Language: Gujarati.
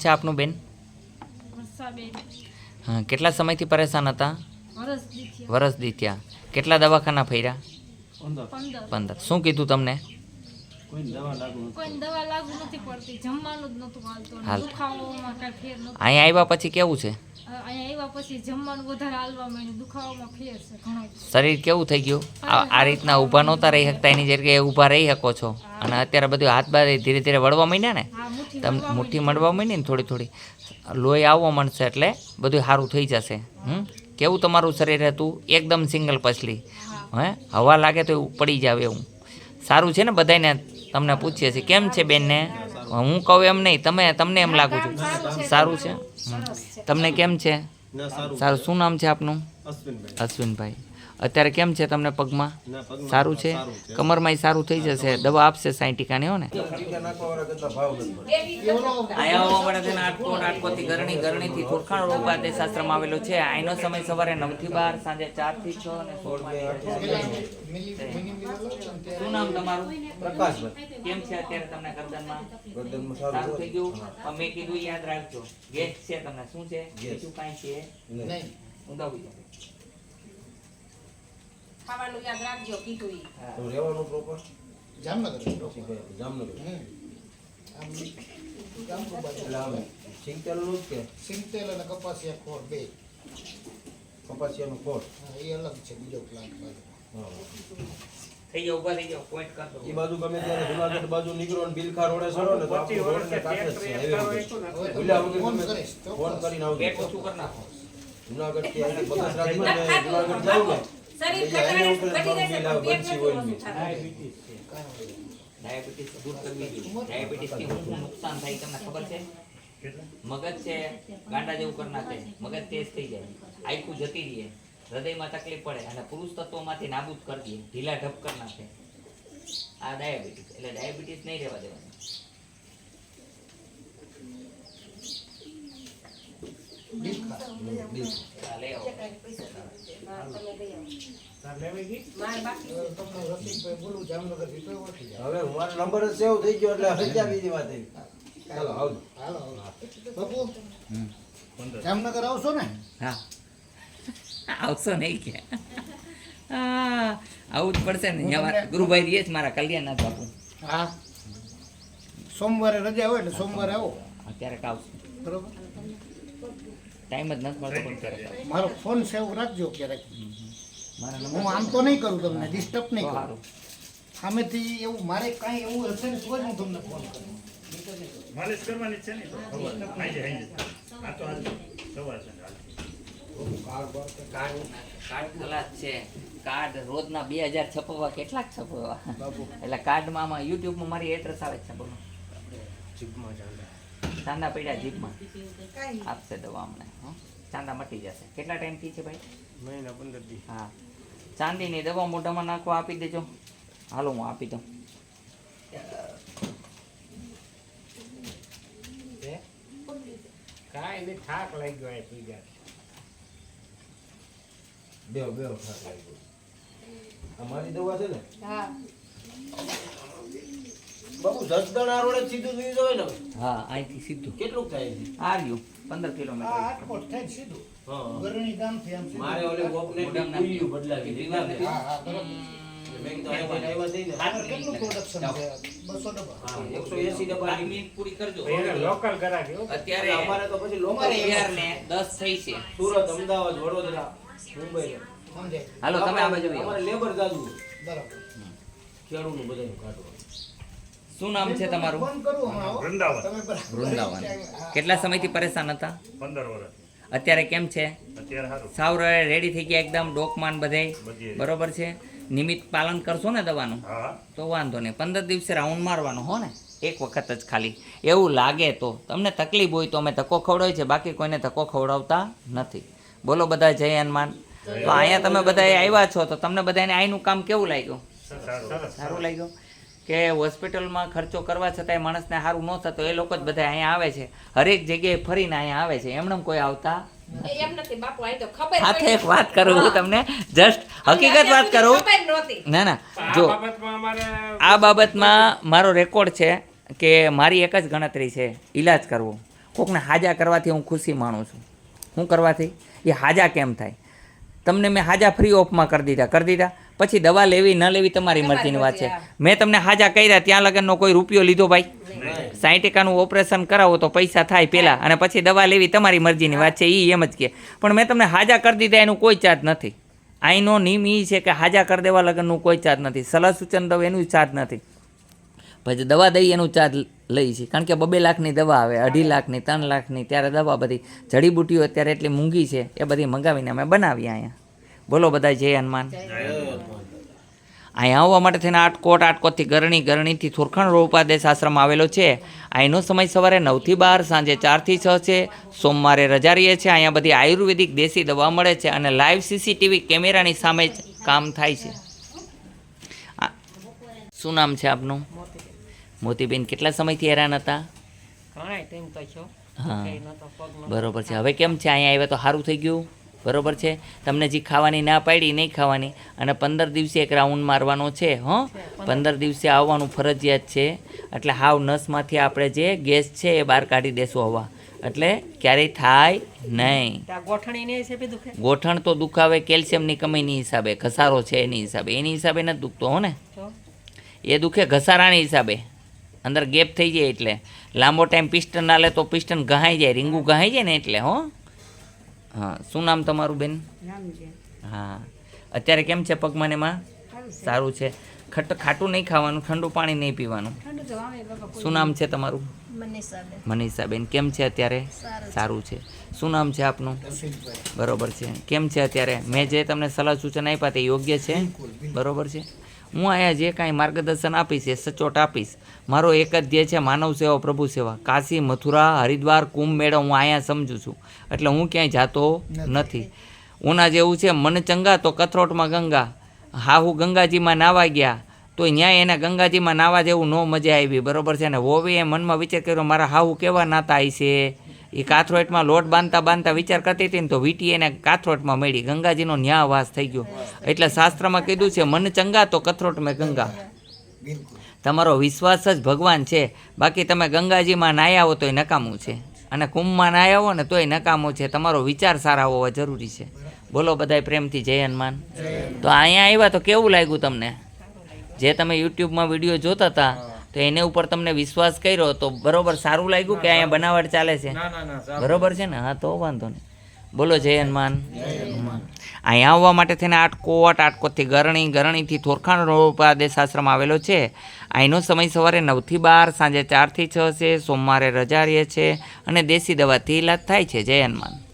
છે આપનું બેન? હા કેટલા સમયથી પરેશાન હતા? વરસ દીત્યા કેટલા દવાખાના ફર્યા? પંદર. શું કીધું તમને? અહીંયા આવ્યા પછી કેવું છે? અહીંયા આવ્યા પછી જમવાનું વધારે હાલવા માંડ્યું દુખાવામાં ફેર છે ઘણો. જ. શરીર કેવું થઈ ગયું? આ આ રીતના ઊભા નહોતા રહી શકતા એની જગ્યાએ ઊભા રહી શકો છો. અને અત્યારે બધું હાથ બાર ધીરે ધીરે વળવા માંડ્યા ને? મુઠ્ઠી તમે મુઠ્ઠી મળવા માંડી ને થોડી થોડી? લોહી આવવા માંડશે એટલે બધું સારું થઈ જશે. હમ? કેવું તમારું શરીર હતું? એકદમ સિંગલ પછલી હે? હવા લાગે તો એવું પડી જાવ એવું. સારું છે ને બધાને તમને પૂછીએ છીએ. કેમ છે બેનને? હું કહું એમ નહીં તમે તમને એમ લાગુ છું. સારું છે? તમને કેમ છે? સારું. શું નામ છે આપનું? અશ્વિનભાઈ. અત્યારે કેમ છે તમને પગમાં? સારું છે? કમરમાં સારું થઈ જશે. દવા આપશે સાઈ ટીકાની હો ને? ગરણી ગરણીથી થોડખાણ રોગ બાદ શાસ્ત્રમાં આવેલો છે. આઈનો સમય સવારે નવથી બાર સાંજે ચારથી છ અને સોળ શું નામ તમારું? પ્રકાશભાઈ કેમ છે અત્યારે તમને ગરદનમાં? સારું થઈ ગયું? મેં કીધું યાદ રાખજો. ગેસ છે તમને. શું છે? બીજું કાંઈ છે? નહીં. ઊંધા. ખાવાનું યાદ રાખજો કીધું તો રહેવાનું પ્રોપર જામનગર જામનગર. હમ. આમ ગામડું બાજુ. એટલે આમ સિંગતેલનું જ કે? સિંગતેલ અને કપાસિયા ખોળ બે. કપાસિયાનું ખોળ? એ અલગ છે બીજો પ્લાન્ટ બાજુ. થઈ જાઓ ઊભા થઈ જાઓ પોઈન્ટ કર દો એ બાજુ ગમે ત્યારે જુનાગઢ બાજુ નીકળો ને બિલખા રોડે સડો ને તો આપણું રોડને કાંઠે જ છે હવે ભૂલ્યા વગર ફોન ગમે કરીશ તો ફોન કરીને ગેટ આવજો ઓછું કરી નાખો. જુનાગઢથી જુનાગઢ જાવ ને. શરીર ઘટાડે ઘટી જશે પણ પેટ નથી ઓછું ડાયાબિટીસ દૂર કરવી જોઈએ. ડાયાબિટીસથી શું શું નુકસાન થાય તમને ખબર છે? મગજ છે ગાંડા જેવું કરી નાખે. મગજ તેજ થઈ જાય. આખું જતી રહીએ. હૃદયમાં તકલીફ પડે અને પુરુષ તત્વોમાંથી નાબૂદ કરી દે ઢીલા ઢપ કરી નાખે. આ ડાયાબિટીસ. એટલે ડાયાબિટીસ નહીં રહેવા દેવાની બિલ. આ લઈ આવો હા, તમે લઈ આવો. મારે બાકી હવે તમને રસિકભાઈ બોલું જામનગરથી તો ઓળખી જાવ હવે મારો નંબર જ સેવ થઈ ગયો એટલે હજા બીજી વાત ચાલો આવજો. હાલો બાપુ જામનગર આવશો ને? હા. આવશો નહીં કે. આવું જ પડશે ને. અહીંયા મારા ગુરુભાઈ રહીએ જ મારા કલ્યાણનાથ બાપુ. હા. સોમવારે રજા હોય એટલે સોમવારે આવો. અત્યારે આવશું બરોબર? ટાઈમ જ નથી મળતો પણ ક્યારેક મારો ફોન સેવ રાખજો ક્યારેક. હું આમ તો નહીં કરું તમને ડિસ્ટર્બ નહીં કરું. સામેથી એવું મારે કાંઈ એવું હશે ને તો જ હું તમને ફોન કરું. માલિશ કરવાની છે ને આ તો સવાર છે કાર્ડ રોજના બે હજાર છપાવવા કેટલાક છપાવવા? એટલે કાર્ડમાં આમાં યુટ્યુબમાં મારી એડ્રેસ આવે છે બોલો ચાંદા પડ્યા જીપમાં આપશે દવા અમને હં? ચાંદા મટી જશે. કેટલા ટાઈમથી છે ભાઈ? મહિના પંદર દી. હા. ચાંદીની દવા મોઢામાં નાખવા આપી દેજો. હાલો હું આપી દઉં. બે બે થાક લાગી ગયો મારી દવા છે ને? હા. બાબુ જસદણ રોડે સીધું થઈ જવાય ને હા અહીંથી સીધું. કેટલું થાય છે? આ રહ્યું પંદર આ કિલોમીટર આટકોટ થાય સીધું. હા. ગરણી ગામથી આમ સીધું. મારે ઓલે ગોપને કુલ્યું બદલાવી દીધી. ને. હા હા બરોબર. મેં કીધું આવ્યા થઈ ને કેટલું પ્રોડક્શન છે? બસો ડબ્બા. હા એકસો એસી ડબ્બા પાંચ પૂરી કરજો. લોકલ કરાવી અત્યારે અમારે તો પછી લોકલ ને થઈ છે. સુરત અમદાવાદ વડોદરા મુંબઈ. હાલો તમે આ બાજુ અમારે લેબર જાજુ બરાબર. ખેડૂતનું બધાનું કાઢવાનું. શું નામ છે તમારું. વૃંદાવન. વૃંદાવન. કેટલા સમયથી પરેશાન હતા? પંદર વર્ષ અત્યારે કેમ છે? અત્યારે સાવ રેડી થઈ ગયા એકદમ ડોકમાન બધે. બરોબર છે? નિમિત્ત પાલન કરશો ને દવાનું? તો વાંધો નહીં. પંદર દિવસે રાઉન્ડ મારવાનો હો ને? એક વખત જ ખાલી. એવું લાગે તો. તમને તકલીફ હોય તો અમે ધક્કો ખવડાવીએ છે બાકી કોઈને ધક્કો ખવડાવતા નથી. બોલો બધા જય હનુમાન. તો અહીંયા તમે બધા આવ્યા છો તો તમને બધાને અહીંનું કામ કેવું લાગ્યું? સારું લાગ્યું. કે હોસ્પિટલમાં ખર્ચો કરવા છતાંય માણસને સારું ન થતો એ લોકો જ બધા અહીંયા આવે છે. હરેક જગ્યાએ ફરીને અહીંયા આવે છે. એમને કોઈ આવતા એ એમ નથી બાપુ આ તો ખબર સાથે એક વાત કરું હું તમને. જસ્ટ હકીકત વાત કરું. ના ના જો. આ બાબતમાં મારો રેકોર્ડ છે કે મારી એક જ ગણતરી છે. ઈલાજ કરવો. કોકને હાજા કરવાથી હું ખુશી માણું છું. શું કરવાથી? એ હાજા કેમ થાય? તમને મેં હાજા ફ્રી ઓફમાં કરી દીધા કરી દીધા. પછી દવા લેવી ન લેવી તમારી મરજીની વાત છે. મેં તમને હાજા કર્યા ત્યાં લગનનો કોઈ રૂપિયો લીધો ભાઈ? સાઠ ટકાનું ઓપરેશન કરાવો તો પૈસા થાય પહેલાં અને પછી દવા લેવી તમારી મરજીની વાત છે એ એમ જ કે. પણ મેં તમને હાજા કરી દીધા એનું કોઈ ચાર્જ નથી. આઈનો નિયમ એ છે કે હાજા કરી દેવા લગનનું કોઈ ચાર્જ નથી. સલાહ સૂચન દવ એનું ચાર્જ નથી. પછી દવા દઈ એનું ચાર્જ લઈ છે. કારણ કે બબે લાખની દવા આવે અઢી લાખની ત્રણ લાખની ત્યારે દવા બધી જડીબુટીઓ અત્યારે એટલી મૂંઘી છે એ બધી મંગાવીને અમે બનાવી અહીંયા. બોલો બધા જય હનુમાન. અહીંયા આવવા માટે થઈને આટકોટ આટકોટથી ગરણી ગરણીથી થોરખણ રોપાદેશ આશ્રમ આવેલો છે. અહીંનો સમય સવારે નવથી બાર સાંજે ચારથી છ છે. સોમવારે રજા રહીએ છીએ. અહીંયા બધી આયુર્વેદિક દેશી દવા મળે છે અને લાઈવ સીસીટીવી કેમેરાની સામે જ કામ થાય છે. શું નામ છે આપનું? મોતીબેન કેટલા સમયથી હેરાન હતા? હા. બરોબર છે. હવે કેમ છે? અહીંયા આવ્યા તો સારું થઈ ગયું. બરોબર છે? તમને જે ખાવાની ના પાડી નહીં ખાવાની. અને પંદર દિવસે એક રાઉન્ડ મારવાનો છે હો? પંદર. દિવસે આવવાનું ફરજિયાત છે. એટલે હાવ નસમાંથી આપણે જે ગેસ છે એ બહાર કાઢી દેશું હવા. એટલે ક્યારેય થાય નહીં. ગોઠણ તો દુખાવે કેલ્શિયમની કમીની હિસાબે ઘસારો છે એની હિસાબે. એની હિસાબે નથી દુખતો હો ને? એ દુખે ઘસારાની હિસાબે. અંદર ગેપ થઈ જાય એટલે. લાંબો ટાઈમ પિસ્ટન ના લે તો પિસ્ટન ગહાઈ જાય રીંગું ગહાઈ જાય ને એટલે હો. હા શું નામ તમારું બેન? હા. અત્યારે કેમ છે પગમાં એમાં? સારું છે. ખટ ખાટું નહીં ખાવાનું ઠંડુ પાણી નહીં પીવાનું. શું નામ છે તમારું? મનીષાબેન. કેમ છે અત્યારે? સારું છે. શું નામ છે આપનું? બરોબર છે. કેમ છે અત્યારે? મેં જે તમને સલાહ સૂચન આપ્યા તે યોગ્ય છે? બરોબર છે? હું અહીંયા જે કાંઈ માર્ગદર્શન આપીશ એ સચોટ આપીશ. મારો એક જ ધ્યેય છે માનવ સેવા પ્રભુ સેવા. કાશી મથુરા હરિદ્વાર કુંભ મેળો હું અહીંયા સમજું છું. એટલે હું ક્યાંય જાતો નથી. ઉના જેવું છે મન ચંગા તો કથરોટમાં ગંગા. હાહુ ગંગાજીમાં નાવા ગયા તો ન્યાય એને ગંગાજીમાં નાવા જેવું ન મજા આવી. બરોબર છે ને? એ મનમાં વિચાર કર્યો મારા હાહુ કેવા નાતા આવી છે એ કાથરોટમાં લોટ બાંધતા બાંધતા વિચાર કરતી હતી ને તો વીટી એને કાથરોટમાં મળી. ગંગાજીનો ન્યા વાસ થઈ ગયો. એટલે શાસ્ત્રમાં કીધું છે, મન ચંગા તો કથરોટ મેં ગંગા. તમારો વિશ્વાસ જ ભગવાન છે. બાકી તમે ગંગાજીમાં હો તોય નકામું છે. અને કુંભમાં નાયા હો ને તોય નકામું છે. તમારો વિચાર સારા હોવા જરૂરી છે. બોલો બધાય પ્રેમથી, જય હનુમાન. તો અહીંયા આવ્યા તો કેવું લાગ્યું તમને? જે તમે યુટ્યુબમાં વીડિયો જોતા હતા તો એને ઉપર તમને વિશ્વાસ કર્યો તો બરોબર સારું લાગ્યું કે અહીંયા બનાવટ ચાલે છે? બરોબર છે ને? હા તો વાંધો નહીં. બોલો જય હનુમાન. અહીંયા આવવા માટે થઈને આટકોટ આટકોટથી ગરણી ગરણીથી થોરખાણ રોપાદેશ આશ્રમ આવેલો છે. અહીંનો સમય સવારે નવથી બાર સાંજે ચારથી છ છે સોમવારે રજા રહે છે અને દેશી દવાથી ઇલાજ થાય છે. જય હનુમાન.